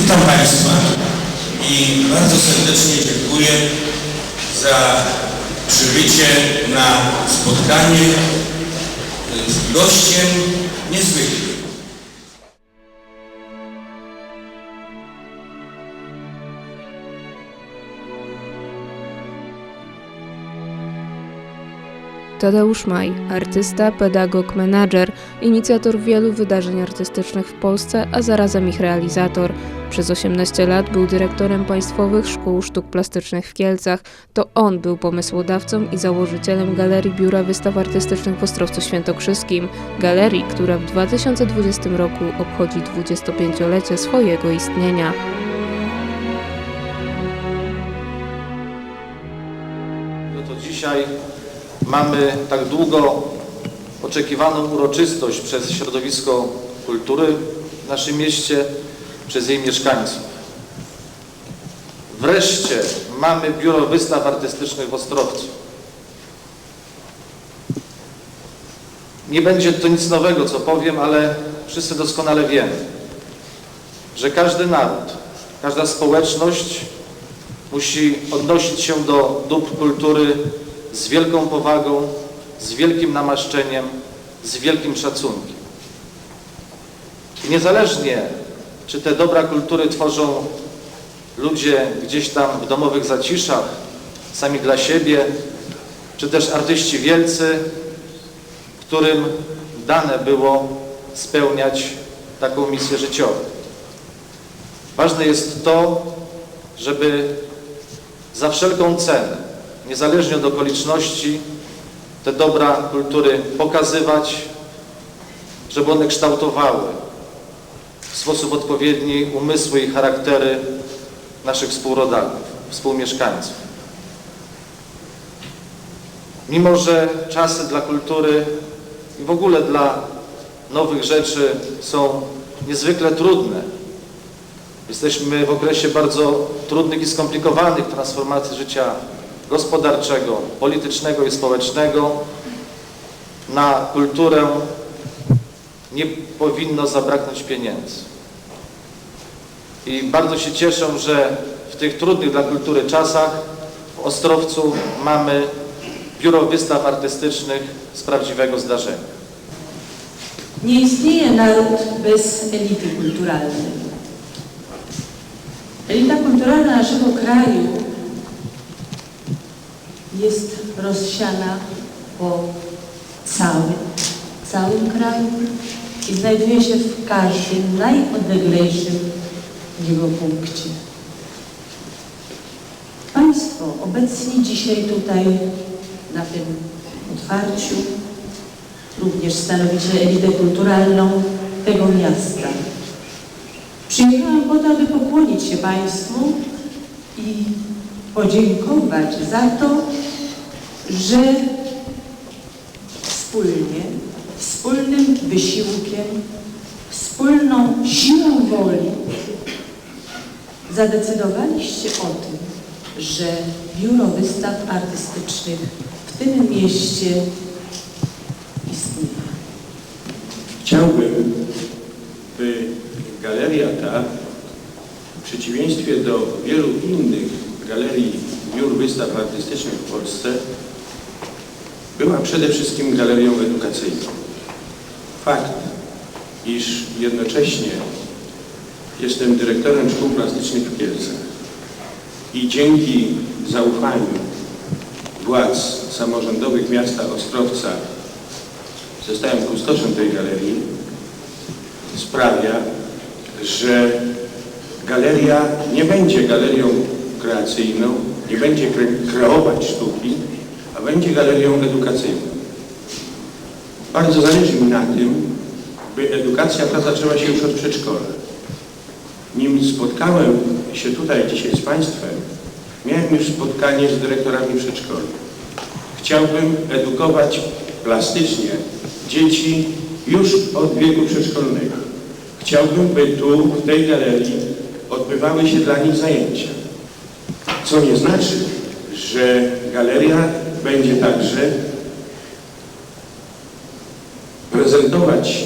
Witam Państwa i bardzo serdecznie dziękuję za przybycie na spotkanie z gościem niezwykłym. Tadeusz Maj, artysta, pedagog, menadżer, inicjator wielu wydarzeń artystycznych w Polsce, a zarazem ich realizator. Przez 18 lat był dyrektorem Państwowych Szkół Sztuk Plastycznych w Kielcach. To on był pomysłodawcą i założycielem Galerii Biura Wystaw Artystycznych w Ostrowcu Świętokrzyskim. Galerii, która w 2020 roku obchodzi 25-lecie swojego istnienia. No to dzisiaj mamy tak długo oczekiwaną uroczystość przez środowisko kultury w naszym mieście, przez jej mieszkańców. Wreszcie mamy Biuro Wystaw Artystycznych w Ostrowcu. Nie będzie to nic nowego, co powiem, ale wszyscy doskonale wiemy, że każdy naród, każda społeczność musi odnosić się do dóbr kultury z wielką powagą, z wielkim namaszczeniem, z wielkim szacunkiem. Niezależnie, czy te dobra kultury tworzą ludzie gdzieś tam w domowych zaciszach, sami dla siebie, czy też artyści wielcy, którym dane było spełniać taką misję życiową. Ważne jest to, żeby za wszelką cenę, niezależnie od okoliczności, te dobra kultury pokazywać, żeby one kształtowały w sposób odpowiedni umysły i charaktery naszych współrodaków, współmieszkańców. Mimo, że czasy dla kultury i w ogóle dla nowych rzeczy są niezwykle trudne, Jesteśmy w okresie bardzo trudnych i skomplikowanych transformacji życia gospodarczego, politycznego i społecznego. Na kulturę nie powinno zabraknąć pieniędzy. I bardzo się cieszę, że w tych trudnych dla kultury czasach w Ostrowcu mamy Biuro Wystaw Artystycznych z prawdziwego zdarzenia. Nie istnieje naród bez elity kulturalnej. Elita kulturalna naszego kraju jest rozsiana po całym, całym kraju i znajduje się w każdym najodleglejszym jego punkcie. Państwo obecni dzisiaj tutaj na tym otwarciu również stanowicie elitę kulturalną tego miasta. Przyjechałam po to, aby pokłonić się Państwu i podziękować za to, że wspólnie, wspólnym wysiłkiem, wspólną siłą woli zadecydowaliście o tym, że Biuro Wystaw Artystycznych w tym mieście istnieje. Chciałbym, by galeria ta, w przeciwieństwie do wielu innych galerii biur wystaw artystycznych w Polsce, była przede wszystkim galerią edukacyjną. Fakt, iż jednocześnie jestem dyrektorem szkół plastycznych w Kielcach i dzięki zaufaniu władz samorządowych miasta Ostrowca zostałem kustoszem tej galerii, sprawia, że galeria nie będzie galerią kreacyjną, nie będzie kre kreować sztuki, a będzie galerią edukacyjną. Bardzo zależy mi na tym, by edukacja ta zaczęła się już od przedszkola. Nim spotkałem się tutaj dzisiaj z Państwem, miałem już spotkanie z dyrektorami przedszkoli. Chciałbym edukować plastycznie dzieci już od wieku przedszkolnego. Chciałbym, by tu, w tej galerii, odbywały się dla nich zajęcia. Co nie znaczy, że galeria będzie także prezentować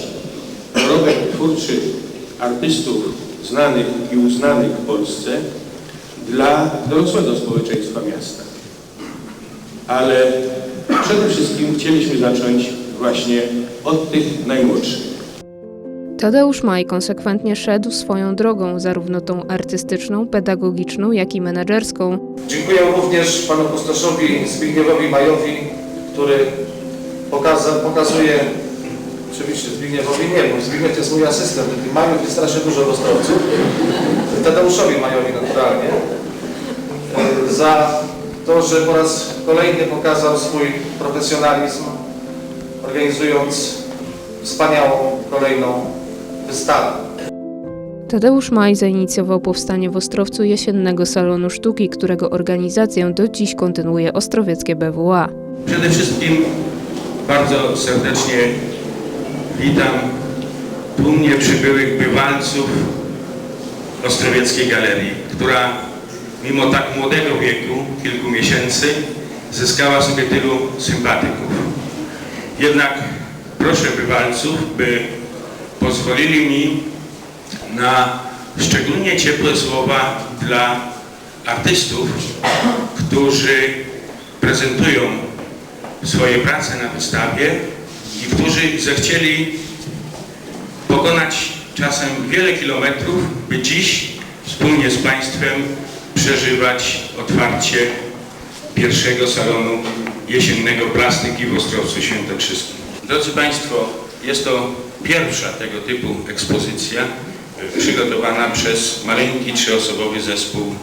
dorobek twórczy artystów znanych i uznanych w Polsce dla dorosłego społeczeństwa miasta. Ale przede wszystkim chcieliśmy zacząć właśnie od tych najmłodszych. Tadeusz Maj konsekwentnie szedł swoją drogą, zarówno tą artystyczną, pedagogiczną, jak i menedżerską. Dziękuję również panu kustoszowi Zbigniewowi Majowi, który pokaza, pokazuje, oczywiście Zbigniewowi nie, bo Zbigniew jest mój asystent, Majów jest strasznie dużo w Ostrowcu, Tadeuszowi Majowi naturalnie, e, za to, że po raz kolejny pokazał swój profesjonalizm, organizując wspaniałą kolejną wystawę. Tadeusz Maj zainicjował powstanie w Ostrowcu jesiennego salonu sztuki, którego organizację do dziś kontynuuje Ostrowieckie BWA. Przede wszystkim bardzo serdecznie witam tłumnie przybyłych bywalców Ostrowieckiej Galerii, która mimo tak młodego wieku, kilku miesięcy, zyskała sobie tylu sympatyków. Jednak proszę bywalców, by pozwolili mi na szczególnie ciepłe słowa dla artystów, którzy prezentują swoje prace na wystawie i którzy zechcieli pokonać czasem wiele kilometrów, by dziś wspólnie z Państwem przeżywać otwarcie pierwszego salonu jesiennego plastyki w Ostrowcu Świętokrzyskim. Drodzy Państwo, jest to pierwsza tego typu ekspozycja y, przygotowana przez maleńki trzyosobowy zespół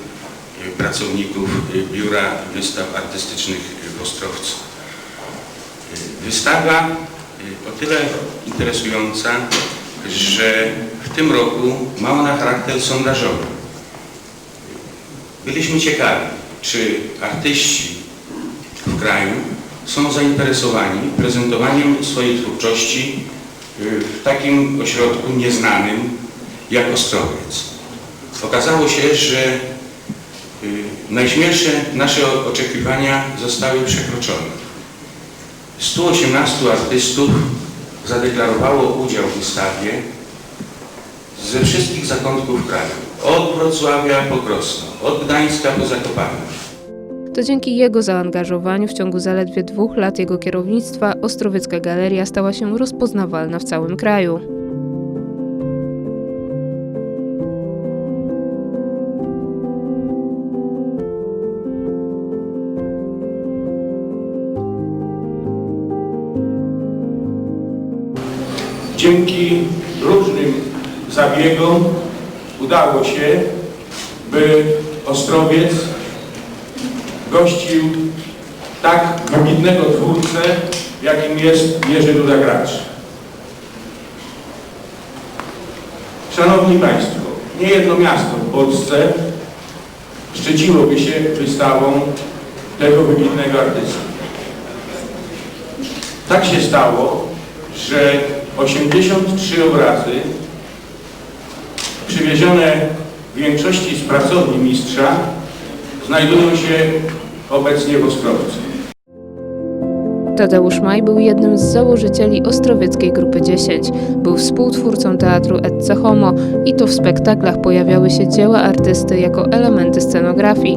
y, pracowników y, Biura Wystaw Artystycznych w Ostrowcu. Wystawa o tyle interesująca, że w tym roku ma ona charakter sondażowy. Byliśmy ciekawi, czy artyści w kraju są zainteresowani prezentowaniem swojej twórczości w takim ośrodku nieznanym jak Ostrowiec. Okazało się, że y, najśmielsze nasze oczekiwania zostały przekroczone. 118 artystów zadeklarowało udział w wystawie ze wszystkich zakątków kraju. Od Wrocławia po Krosno, od Gdańska po Zakopane. To dzięki jego zaangażowaniu w ciągu zaledwie dwóch lat jego kierownictwa Ostrowiecka Galeria stała się rozpoznawalna w całym kraju. Dzięki różnym zabiegom udało się, by Ostrowiec gościł tak wybitnego twórcę, jakim jest Jerzy Duda Gracz. Szanowni Państwo, nie jedno miasto w Polsce szczyciłoby się wystawą tego wybitnego artysty. Tak się stało, że 83 obrazy przywiezione w większości z pracowni mistrza znajdują się obecnie w Ostrowcu. Tadeusz Maj był jednym z założycieli Ostrowieckiej Grupy 10. Był współtwórcą teatru Ecce Homo i to w spektaklach pojawiały się dzieła artysty jako elementy scenografii.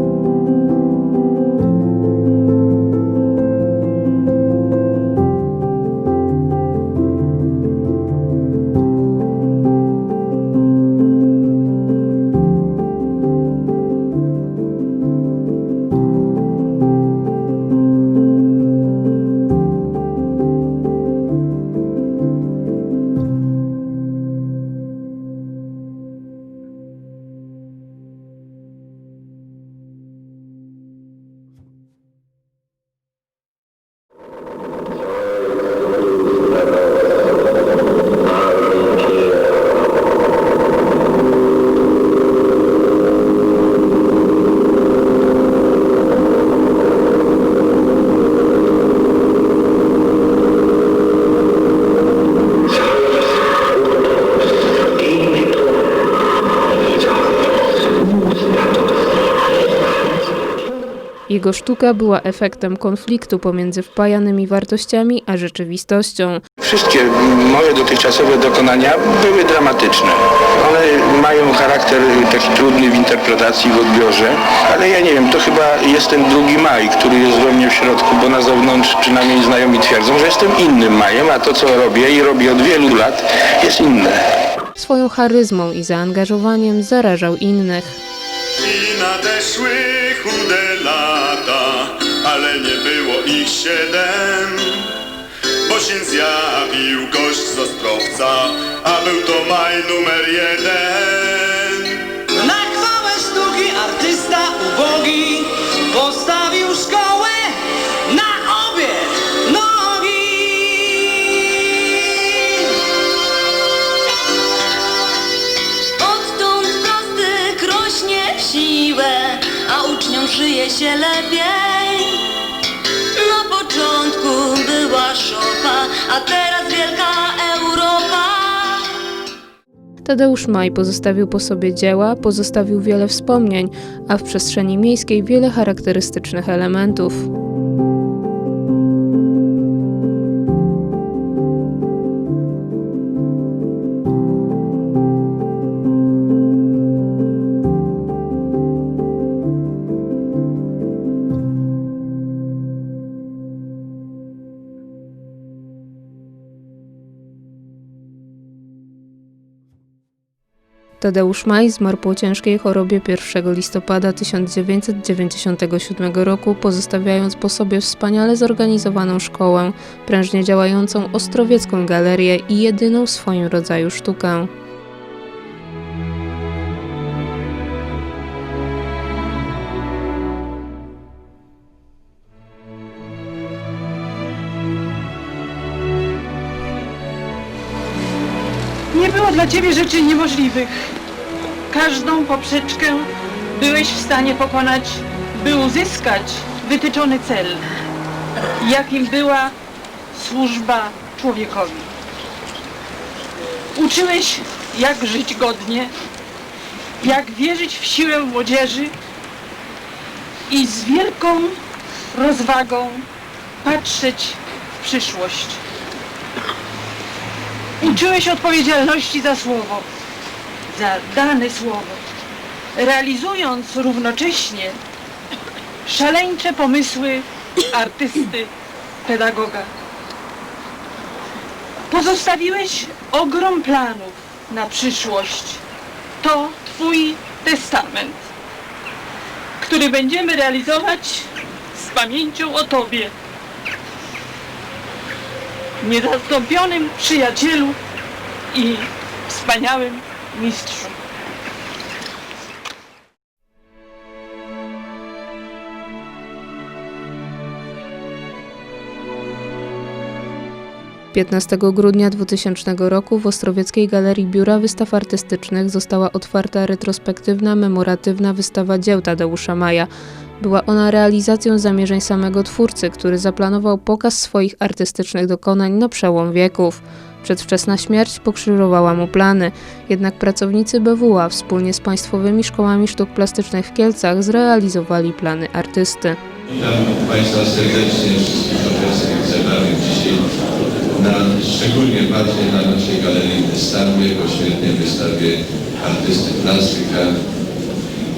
Jego sztuka była efektem konfliktu pomiędzy wpajanymi wartościami a rzeczywistością. Wszystkie moje dotychczasowe dokonania były dramatyczne. One mają charakter taki trudny w interpretacji, w odbiorze, ale ja nie wiem, to chyba jest ten drugi maj, który jest we mnie w środku, bo na zewnątrz przynajmniej znajomi twierdzą, że jestem innym majem, a to co robię i robię od wielu lat jest inne. Swoją charyzmą i zaangażowaniem zarażał innych. I nadeszły chude ale nie było ich siedem. Bo się zjawił gość z Ostrowca, a był to maj numer jeden. Na chwałę sztuki artysta ubogi postawił szkołę na obie nogi. Odtąd prosty rośnie w siłę, a uczniom żyje się lepiej. Początku była szopa, a teraz wielka Europa. Tadeusz Maj pozostawił po sobie dzieła, pozostawił wiele wspomnień, a w przestrzeni miejskiej wiele charakterystycznych elementów. Tadeusz Maj zmarł po ciężkiej chorobie 1 listopada 1997 roku, pozostawiając po sobie wspaniale zorganizowaną szkołę, prężnie działającą ostrowiecką galerię i jedyną w swoim rodzaju sztukę. Ciebie rzeczy niemożliwych. Każdą poprzeczkę byłeś w stanie pokonać, by uzyskać wytyczony cel, jakim była służba człowiekowi. Uczyłeś, jak żyć godnie, jak wierzyć w siłę młodzieży i z wielką rozwagą patrzeć w przyszłość. Uczyłeś odpowiedzialności za słowo, za dane słowo, realizując równocześnie szaleńcze pomysły artysty, pedagoga. Pozostawiłeś ogrom planów na przyszłość. To Twój testament, który będziemy realizować z pamięcią o Tobie niezastąpionym przyjacielu i wspaniałym mistrzu. 15 grudnia 2000 roku w Ostrowieckiej Galerii Biura Wystaw Artystycznych została otwarta retrospektywna, memoratywna wystawa dzieł Tadeusza Maja. Była ona realizacją zamierzeń samego twórcy, który zaplanował pokaz swoich artystycznych dokonań na przełom wieków. Przedwczesna śmierć pokrzyżowała mu plany, jednak pracownicy BWA wspólnie z Państwowymi Szkołami Sztuk Plastycznych w Kielcach zrealizowali plany artysty. Witam Państwa serdecznie, wszystkich obecnych zebranych dzisiaj na szczególnie ważnej dla naszej galerii wystawie, poświętnej wystawie artysty plastyka,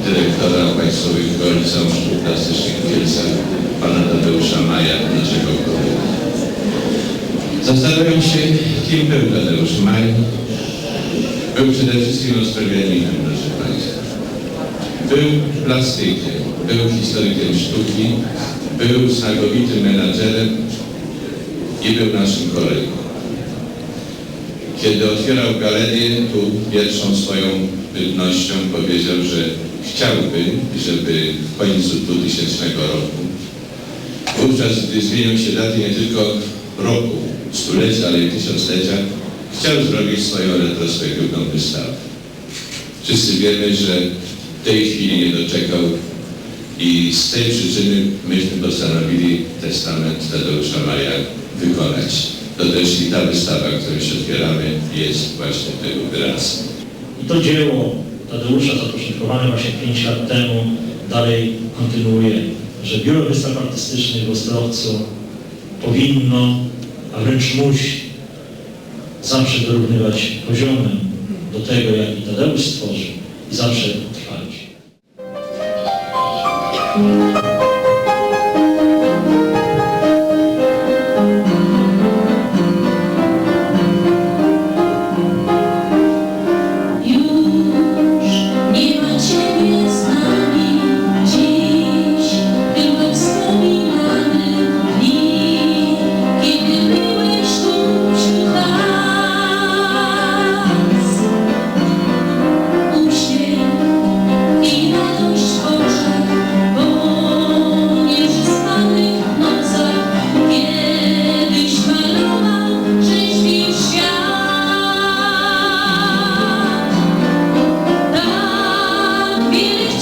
dyrektora Państwowych Liceum Sztuk Plastycznych w Kielcach, pana Tadeusza Maja, naszego kolegę. Zastanawiam się, kim był Tadeusz Maj. Był przede wszystkim Ostrowianinem, proszę Państwa. Był plastykiem, był historykiem sztuki, był znakomitym menadżerem i był naszym kolegą. Kiedy otwierał galerię, tu pierwszą swoją bydnością powiedział, że chciałby, żeby w końcu 2000 roku, wówczas gdy zmienią się daty nie tylko roku, stulecia, ale i tysiąclecia, chciał zrobić swoją retrospektywną wystawę. Wszyscy wiemy, że w tej chwili nie doczekał i z tej przyczyny myśmy postanowili testament Tadeusza Maja wykonać. To też i ta wystawa, którą się otwieramy, jest właśnie tego wyrazem. I to dzieło Tadeusza zapoczątkowane właśnie 5 lat temu dalej kontynuuje, że Biuro Wystaw Artystycznych w Ostrowcu powinno, a wręcz musi zawsze dorównywać poziomem do tego, jaki Tadeusz stworzył i zawsze trwaliśmy.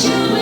Wiele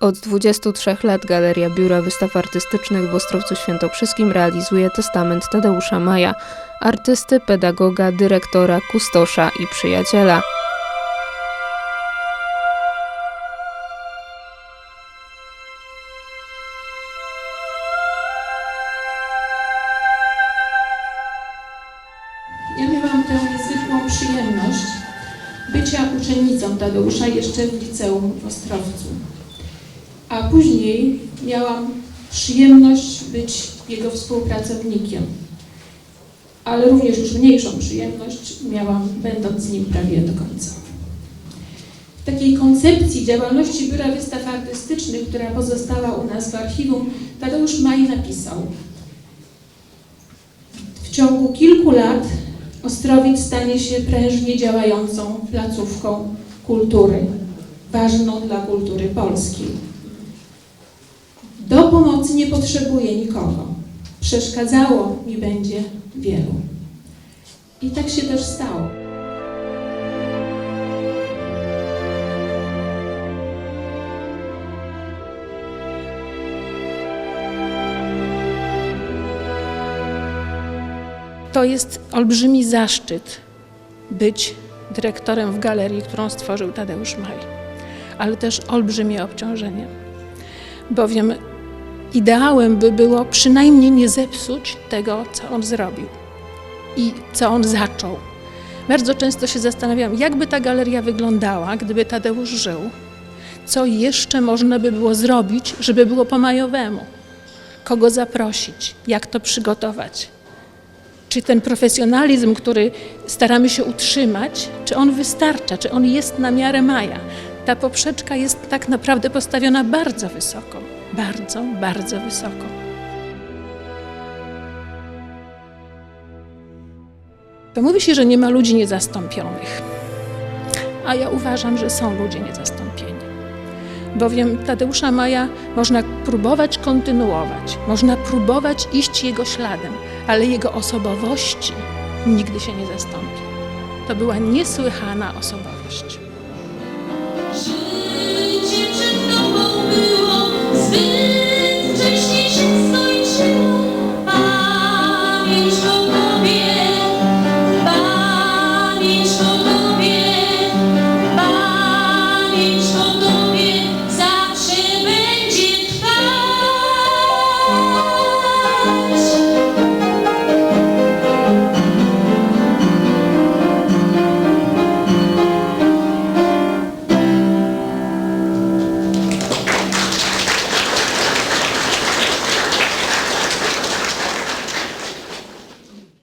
Od 23 lat Galeria Biura Wystaw Artystycznych w Ostrowcu Świętokrzyskim realizuje testament Tadeusza Maja, artysty, pedagoga, dyrektora, kustosza i przyjaciela. Ja miałam tę niezwykłą przyjemność bycia uczennicą Tadeusza jeszcze w liceum w Ostrowcu. A później miałam przyjemność być jego współpracownikiem. Ale również już mniejszą przyjemność miałam będąc z nim prawie do końca. W takiej koncepcji działalności Biura Wystaw Artystycznych, która pozostała u nas w archiwum, Tadeusz Maj napisał w ciągu kilku lat Ostrowiec stanie się prężnie działającą placówką kultury, ważną dla kultury polskiej. Do pomocy nie potrzebuję nikogo. Przeszkadzało mi będzie wielu. I tak się też stało. To jest olbrzymi zaszczyt być dyrektorem w galerii, którą stworzył Tadeusz Maj, ale też olbrzymie obciążenie, bowiem ideałem by było przynajmniej nie zepsuć tego, co on zrobił i co on zaczął. Bardzo często się zastanawiam, jakby ta galeria wyglądała, gdyby Tadeusz żył, co jeszcze można by było zrobić, żeby było po majowemu, kogo zaprosić, jak to przygotować? Czy ten profesjonalizm, który staramy się utrzymać, czy on wystarcza, czy on jest na miarę Maja. Ta poprzeczka jest tak naprawdę postawiona bardzo wysoko, bardzo, bardzo wysoko. To mówi się, że nie ma ludzi niezastąpionych, a ja uważam, że są ludzie niezastąpieni. Bowiem Tadeusza Maja można próbować kontynuować, można próbować iść jego śladem, ale jego osobowości nigdy się nie zastąpi. To była niesłychana osobowość.